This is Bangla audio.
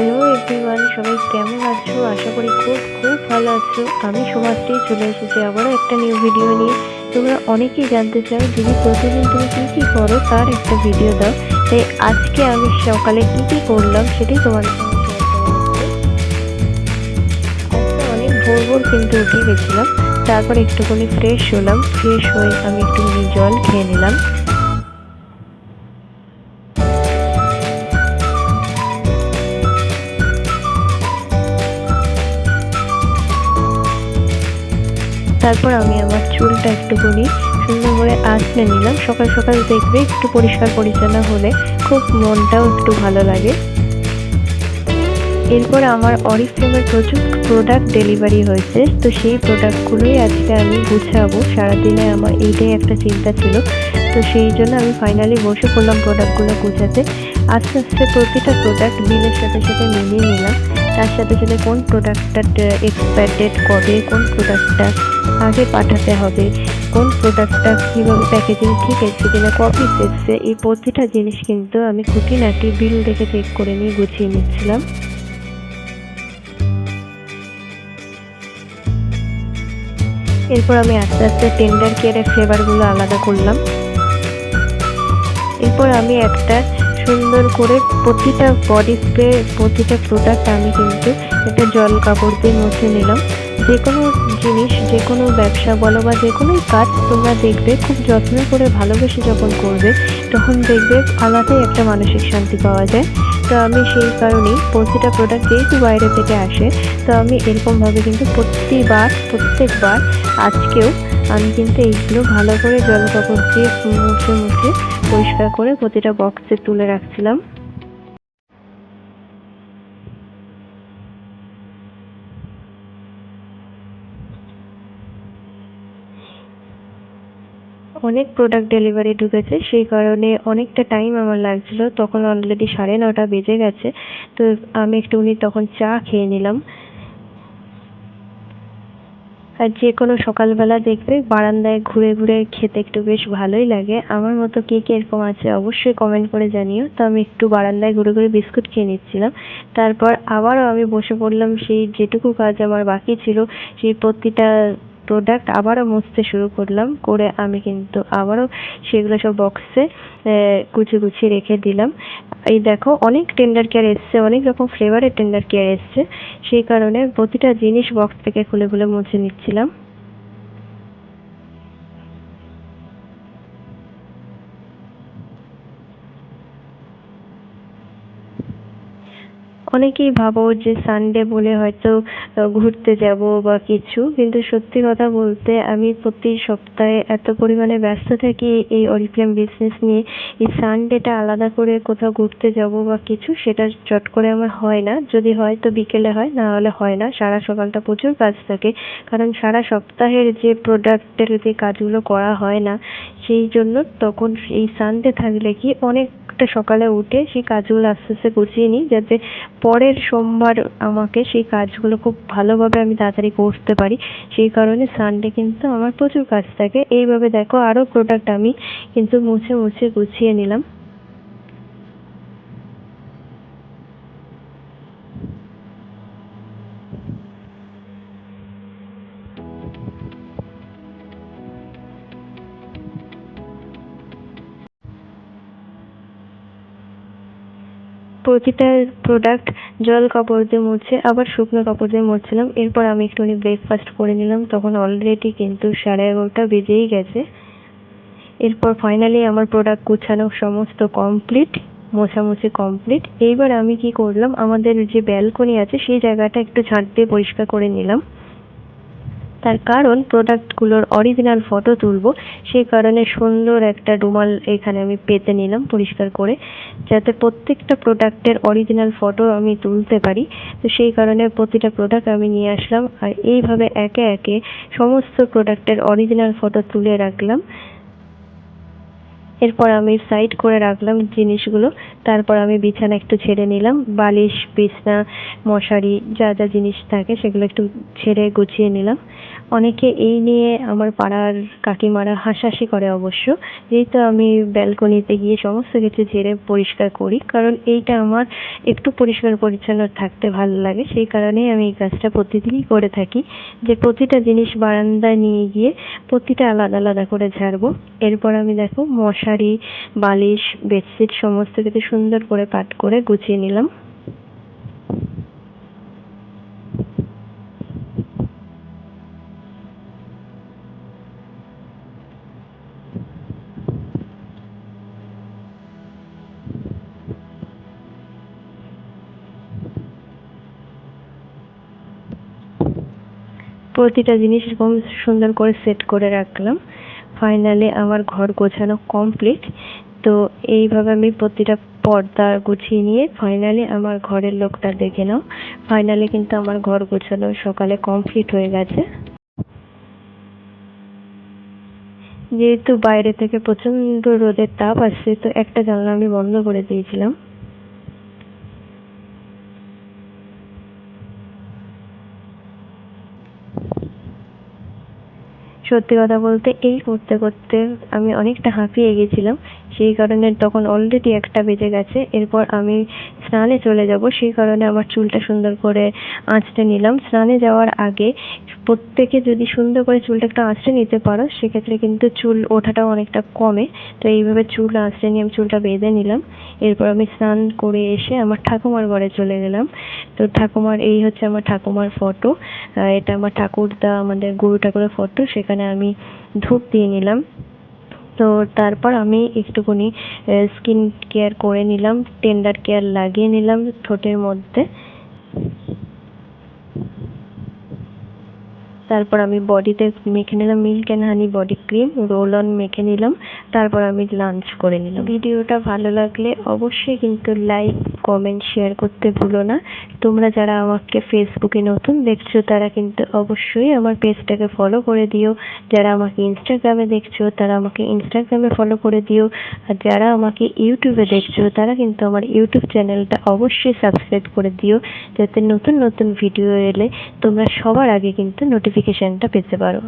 হ্যালো এভরিওয়ান সবাই কেমন আছো? আশা করি খুব খুব ভালো আছো। আমি সমাজটি চলে এসেছি আবারও একটা নিউ ভিডিও নিয়ে। তোমরা অনেকেই জানতে চাও যদি প্রতিদিন তুমি কী কী করো, তার একটা ভিডিও দাও। তাই আজকে আমি সকালে কী কী করলাম সেটাই তোমাদের সঙ্গে অনেক ভোর ভোর কিন্তু উঠে গেছিলাম, তারপর একটুখানি ফ্রেশ হলাম। ফ্রেশ হয়ে আমি একটুখানি জল খেয়ে নিলাম। তারপর আমি আমার চুলটা একটুখানি সুন্দর করে আঁচড়ে নিলাম। সকাল সকাল দেখবে একটু পরিষ্কার পরিচ্ছন্ন হলে খুব মনটাও একটু ভালো লাগে। এরপর আমার অরিফ্লেমের প্রচুর প্রোডাক্ট ডেলিভারি হয়েছে। তো সেই প্রোডাক্টগুলোই আজকে আমি গুছাবো। সারাদিনে আমার এইটাই একটা চিন্তা ছিল। তো সেই জন্য আমি ফাইনালি বসে পড়লাম প্রোডাক্টগুলো গুছাতে। আস্তে আস্তে প্রতিটা প্রোডাক্ট বিলের সাথে সাথে মিলিয়ে নিলাম। তার সাথে সাথে কোন প্রোডাক্টটা এক্সপায়ার ডেট কবে কোন প্রোডাক্টটা আগে পাঠাতে হবে, কোন প্রোডাক্টটা কীভাবে প্যাকেজিং ঠিক আছে কিনা কপি এসছে এই প্রতিটা জিনিস কিন্তু আমি খুঁটি খুঁটিনাটি বিল দেখে চেক করে নিয়ে গুছিয়ে নিচ্ছিলাম। এরপর আমি আস্তে আস্তে টেন্ডার কেয়ারের ফ্লেভারগুলো আলাদা করলাম। এরপর আমি একটা সুন্দর করে প্রতিটা বডি স্প্রে প্রতিটা প্রোডাক্ট আমি কিন্তু একটা জল কাপড় দিয়ে মুছে নিলাম। যে কোনো জিনিস যে কোনো ব্যবসা বলো বা যে কোনো কাজ তোমরা দেখবে খুব যত্ন করে ভালোবেসে যখন করবে, তখন দেখবে আলাদাই একটা মানসিক শান্তি পাওয়া যায়। তো আমি সেই কারণেই প্রতিটা প্রোডাক্ট যেহেতু বাইরে থেকে আসে, তো আমি এরকমভাবে কিন্তু প্রতিবার, প্রত্যেকবার আজকেও আমি কিন্তু এইগুলো ভালো করে জল কাপড় দিয়ে মুছে মুছে পরিষ্কার করে প্রতিটা বক্সে তুলে রাখছিলাম। অনেক প্রোডাক্ট ডেলিভারি ঢুকেছে, সেই কারণে অনেকটা টাইম আমার লাগছিল। তখন অলরেডি সাড়ে নটা বেজে গেছে, তো আমি একটুখানি তখন চা খেয়ে নিলাম। আর যে কোনো সকালবেলা দেখবে বারান্দায় ঘুরে ঘুরে খেতে একটু বেশ ভালোই লাগে। আমার মতো কে কে এরকম আছে অবশ্যই কমেন্ট করে জানিও। তো আমি একটু বারান্দায় ঘুরে ঘুরে বিস্কুট খেয়ে নিচ্ছিলাম। তারপর আবারও আমি বসে পড়লাম সেই যেটুকু কাজ আমার বাকি ছিল, সেই প্রতিটা প্রোডাক্ট আবারও মুছতে শুরু করলাম। করে আমি কিন্তু আবারও সেগুলো সব বক্সে গুছিয়ে গুছিয়ে রেখে দিলাম। এই দেখো, অনেক টেন্ডার কেয়ার এসছে, অনেক রকম ফ্লেভারের টেন্ডার কেয়ার এসছে। সেই কারণে প্রতিটা জিনিস বক্স থেকে খুলে খুলে মুছে নিচ্ছিলাম। অনেকেই ভাবো যে সানডে বলে হয়তো ঘুরতে যাব বা কিছু, কিন্তু সত্যি কথা বলতে আমি প্রতি সপ্তাহে এত পরিমাণে ব্যস্ত থাকি এই অরিফ্লেম বিজনেস নিয়ে। এই সানডেটা আলাদা করে কোথাও ঘুরতে যাব বা কিছু, সেটা চট করে আমার হয় না। যদি হয় তো বিকেলে হয়, না হলে হয় না। সারা সকালটা প্রচুর কাজ থাকে, কারণ সারা সপ্তাহের যে প্রোডাক্টের যে কাজগুলো করা হয় না, সেই জন্য তখন এই সানডে থাকলে কি অনেকটা সকালে উঠে সেই কাজগুলো আস্তে আস্তে গুছিয়ে নিই, যাতে পরের সোমবার আমাকে সেই কাজগুলো খুব ভালোভাবে আমি তাড়াতাড়ি করতে পারি। সেই কারণে সানডে কিন্তু আমার প্রচুর কাজ থাকে। এইভাবে দেখো আরও প্রোডাক্ট আমি কিন্তু মুছে মুছে গুছিয়ে নিলাম। প্রতিটা প্রোডাক্ট জল কাপড় দিয়ে মুছে, আবার শুকনো কাপড় দিয়ে মুছছিলাম এরপর আমি একটুখানি ব্রেকফাস্ট করে নিলাম, তখন অলরেডি কিন্তু সাড়ে এগারোটা বেজেই গেছে। এরপর ফাইনালি আমার প্রোডাক্ট গুছানো সমস্ত কমপ্লিট মোছামুছি কমপ্লিট এইবার আমি কি করলাম, আমাদের যে ব্যালকনি আছে, সেই জায়গাটা একটু ঝাঁট দিয়ে পরিষ্কার করে নিলাম। তার কারণ প্রোডাক্টগুলোর অরিজিনাল ফটো তুলবো। সেই কারণে সুন্দর একটা রুমাল এখানে আমি পেতে নিলাম পরিষ্কার করে, যাতে প্রত্যেকটা প্রোডাক্টের অরিজিনাল ফটো আমি তুলতে পারি। তো সেই কারণে প্রতিটা প্রোডাক্ট আমি নিয়ে আসলাম। আর এইভাবে একে একে সমস্ত প্রোডাক্টের অরিজিনাল ফটো তুলে রাখলাম। এরপর আমি সাইড করে রাখলাম জিনিসগুলো। তারপর আমি বিছানা একটু ছেড়ে নিলাম। বালিশ, বিছনা, মশারি যা যা জিনিস থাকে সেগুলো একটু ছেড়ে গুছিয়ে নিলাম। অনেকে এই নিয়ে আমার পাড়ার কাকিমারা হাসাহাসি করে অবশ্য। যেহেতু আমি ব্যালকনিতে গিয়ে সমস্ত কিছু ঝেড়ে পরিষ্কার করি, কারণ এইটা আমার একটু পরিষ্কার পরিচ্ছন্ন থাকতে ভালো লাগে। সেই কারণেই আমি এই কাজটা প্রতিদিনই করে থাকি, যে প্রতিটা জিনিস বারান্দায় নিয়ে গিয়ে প্রতিটা আলাদা আলাদা করে ঝাড়বো। এরপর আমি দেখো মশারি বালিশ, বেডশিট সমস্ত কিছু সুন্দর করে পাট করে গুছিয়ে নিলাম। প্রতিটা জিনিস এরকম সুন্দর করে সেট করে রাখলাম। ফাইনালি আমার ঘর গোছানো কমপ্লিট তো এইভাবে আমি প্রতিটা পর্দা গুছিয়ে নিয়ে ফাইনালি আমার ঘরের লোকটা দেখে নাও। ফাইনালি কিন্তু আমার ঘর গোছানো সকালে কমপ্লিট হয়ে গেছে। যেহেতু বাইরে থেকে প্রচণ্ড রোদের তাপ আসছে, তো একটা জানলা আমি বন্ধ করে দিয়েছিলাম। সত্যি কথা বলতে এই করতে করতে আমি অনেকটা হাঁপিয়ে গেছিলাম। সেই কারণে তখন অলরেডি একটা বেজে গেছে। এরপর আমি স্নানে চলে যাব। সেই কারণে আমার চুলটা সুন্দর করে আঁচড়ে নিলাম। স্নানে যাওয়ার আগে প্রত্যেকে যদি সুন্দর করে চুলটা একটু আঁচড়ে নিতে পারো, সেক্ষেত্রে কিন্তু চুল ওঠাটাও অনেকটা কমে। তো এইভাবে চুল আঁচড়ে নিয়ে আমি চুলটা বেঁধে নিলাম। এরপর আমি স্নান করে এসে আমার ঠাকুমার ঘরে চলে গেলাম। তো ঠাকুমার, এই হচ্ছে আমার ঠাকুমার ফটো এটা আমার ঠাকুরদা, আমাদের গুরু ঠাকুরের ফটো সেখানে আমি ধূপ দিয়ে নিলাম। তো তারপর আমি একটুখানি স্কিন কেয়ার করে নিলাম টেন্ডার কেয়ার লাগিয়ে নিলাম ঠোঁটের মধ্যে। তারপর আমি বডিতে মেখে নিলাম milk and honey body cream roll on মেখে নিলাম। তারপর আমি লাঞ্চ করে নিলাম। ভিডিওটা ভালো লাগলে অবশ্যই কিন্তু লাইক কমেন্ট শেয়ার করতে ভুলো না। তোমরা যারা আমাকে ফেসবুকে নতুন দেখছ, তারা কিন্তু অবশ্যই আমার পেজটাকে ফলো করে দিও। যারা আমাকে ইনস্টাগ্রামে দেখছ, তারা আমাকে ইনস্টাগ্রামে ফলো করে দিও। আর যারা আমাকে ইউটিউবে দেখছ, তারা কিন্তু আমার ইউটিউব চ্যানেলটা অবশ্যই সাবস্ক্রাইব করে দিও। যাতে নতুন নতুন ভিডিও এলে তোমরা সবার আগে কিন্তু নোটিফিকেশানটা পেতে পারো।